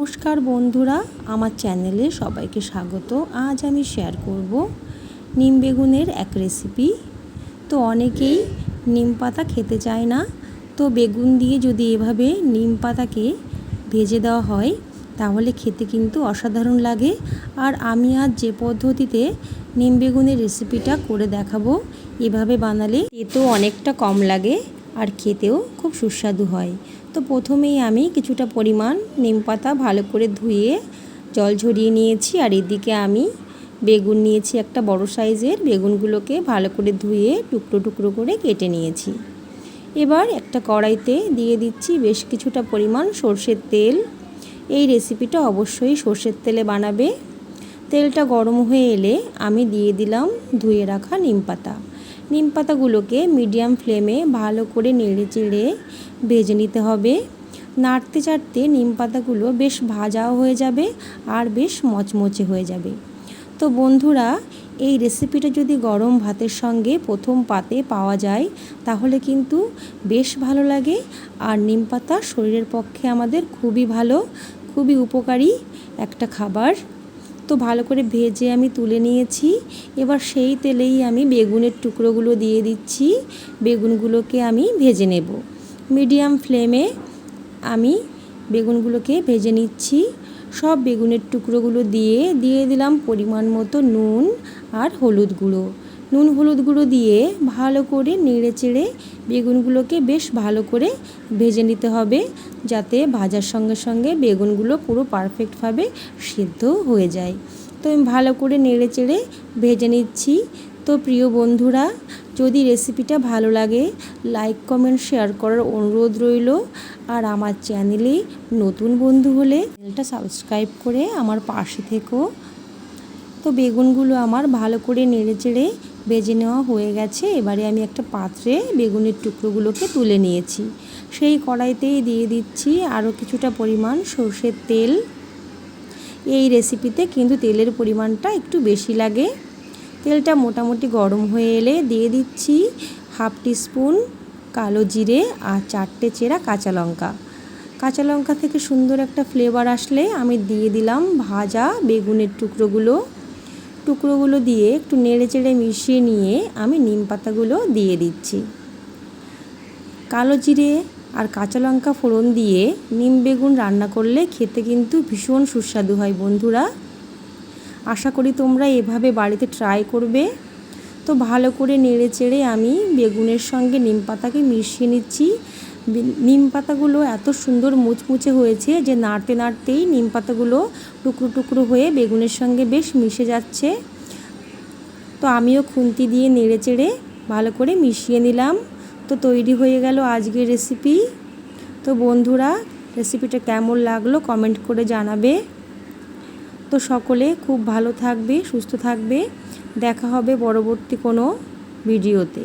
নমস্কার বন্ধুরা, আমার চ্যানেলে সবাইকে স্বাগত। আজ আমি শেয়ার করব নিম বেগুনের এক রেসিপি তো অনেকেই নিম পাতা খেতে চায় না, তো বেগুন দিয়ে যদি এভাবে নিম পাতাকে ভেজে দেওয়া হয়, তাহলে খেতে কিন্তু অসাধারণ লাগে। আর আমি আজ যে পদ্ধতিতে নিম বেগুনের রেসিপিটা করে দেখাবো, এভাবে বানালে তেতো অনেকটা কম লাগে আর খেতেও খুব সুস্বাদু হয়। তো প্রথমেই আমি কিছুটা পরিমাণ নিম পাতা ভালো করে ধুয়ে জল ঝরিয়ে নিয়েছি, আর এদিকে আমি বেগুন নিয়েছি একটা বড় সাইজের। বেগুনগুলোকে ভালো করে ধুয়ে টুকরো টুকরো করে কেটে নিয়েছি। এবার একটা কড়াইতে দিয়ে দিচ্ছি বেশ কিছুটা পরিমাণ সর্ষের তেল। এই রেসিপিটা অবশ্যই সর্ষের তেলে বানাবে। তেলটা গরম হয়ে এলে আমি দিয়ে দিলাম ধুয়ে রাখা নিম পাতা। নিম পাতাগুলোকে মিডিয়াম ফ্লেমে ভালো করে নেড়ে চেড়ে ভেজে নিতে হবে। নাড়তে চাড়তে নিম পাতাগুলো বেশ ভাজাও হয়ে যাবে আর বেশ মচমচে হয়ে যাবে। তো বন্ধুরা, এই রেসিপিটা যদি গরম ভাতের সঙ্গে প্রথম পাতে পাওয়া যায়, তাহলে কিন্তু বেশ ভালো লাগে আর নিম পাতা শরীরের পক্ষে আমাদের খুবই ভালো, খুবই উপকারী একটা খাবার। তো ভালো করে ভেজে আমি তুলে নিয়েছি। এবার সেই তেলেই আমি বেগুনের টুকরোগুলো দিয়ে দিচ্ছি। বেগুনগুলোকে আমি ভেজে নেব। মিডিয়াম ফ্লেমে আমি বেগুনগুলোকে ভেজে নিচ্ছি। সব বেগুনের টুকরোগুলো দিয়ে দিয়ে দিলাম পরিমাণ মতো নুন আর হলুদ গুঁড়ো। নুন হলুদ গুঁড়ো দিয়ে ভালো করে নেড়ে চেড়ে বেগুনগুলোকে বেশ ভালো করে ভেজে নিতে হবে, যাতে ভাজার সঙ্গে সঙ্গে বেগুনগুলো পুরো পারফেক্টভাবে সিদ্ধ হয়ে যায়। তো আমি ভালো করে নেড়ে চেড়ে ভেজে নিচ্ছি। তো প্রিয় বন্ধুরা, যদি রেসিপিটা ভালো লাগে লাইক কমেন্ট শেয়ার করার অনুরোধ রইল। আর আমার চ্যানেলে নতুন বন্ধু হলে চ্যানেলটা সাবস্ক্রাইব করে আমার পাশে থেকো। তো বেগুনগুলো আমার ভালো করে নেড়ে চেড়ে বেজে নেওয়া হয়ে গেছে। এবারে আমি একটা পাত্রে বেগুনের টুকরোগুলোকে তুলে নিয়েছি। সেই কড়াইতেই দিয়ে দিচ্ছি আরও কিছুটা পরিমাণ সর্ষের তেল। এই রেসিপিতে কিন্তু তেলের পরিমাণটা একটু বেশি লাগে। তেলটা মোটামুটি গরম হয়ে এলে দিয়ে দিচ্ছি হাফ টিস্পুন কালো জিরে আর চারটে চেরা কাঁচা লঙ্কা। কাঁচা লঙ্কা থেকে সুন্দর একটা ফ্লেভার আসলে আমি দিয়ে দিলাম ভাজা বেগুনের টুকরোগুলো। টুকরোগুলো দিয়ে একটু নেড়ে চেড়ে মিশিয়ে নিয়ে আমি নিম পাতাগুলো দিয়ে দিচ্ছি। কালো জিরে আর কাঁচা লঙ্কা ফোড়ন দিয়ে নিম বেগুন রান্না করলে খেতে কিন্তু ভীষণ সুস্বাদু হয় বন্ধুরা। আশা করি তোমরা এভাবে বাড়িতে ট্রাই করবে। তো ভালো করে নেড়ে চেড়ে আমি বেগুনের সঙ্গে নিম পাতাকে মিশিয়ে নিচ্ছি। নিম পাতাগুলো এত সুন্দর মুচমুচে হয়েছে যে নাড়তে নাড়তেই নিম পাতাগুলো টুকরো টুকরো হয়ে বেগুনের সঙ্গে বেশ মিশে যাচ্ছে। তো আমিও খুন্তি দিয়ে নেড়ে চেড়ে ভালো করে মিশিয়ে নিলাম। তো তৈরি হয়ে গেল আজকের রেসিপি। তো বন্ধুরা, রেসিপিটা কেমন লাগল কমেন্ট করে জানাবে। তো সকলে খুব ভালো থাকবে, সুস্থ থাকবে। দেখা হবে পরবর্তী কোনো ভিডিওতে।